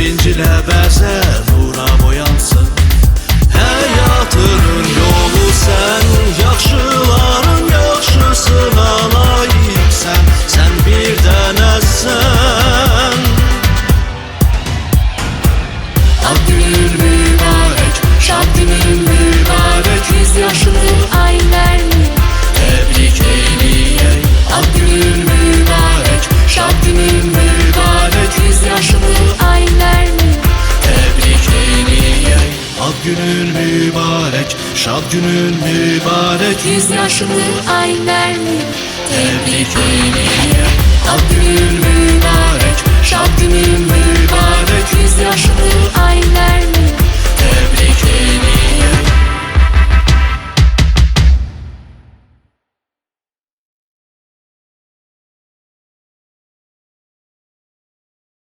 Sevincine bəzə nura boyansın Həyatının yolu sən Yaxşıların yaxşısına layiqsən Sən bir dənəsən Ad günün günün mübarek, şad günün mübarek. Yüz yaşını aylarını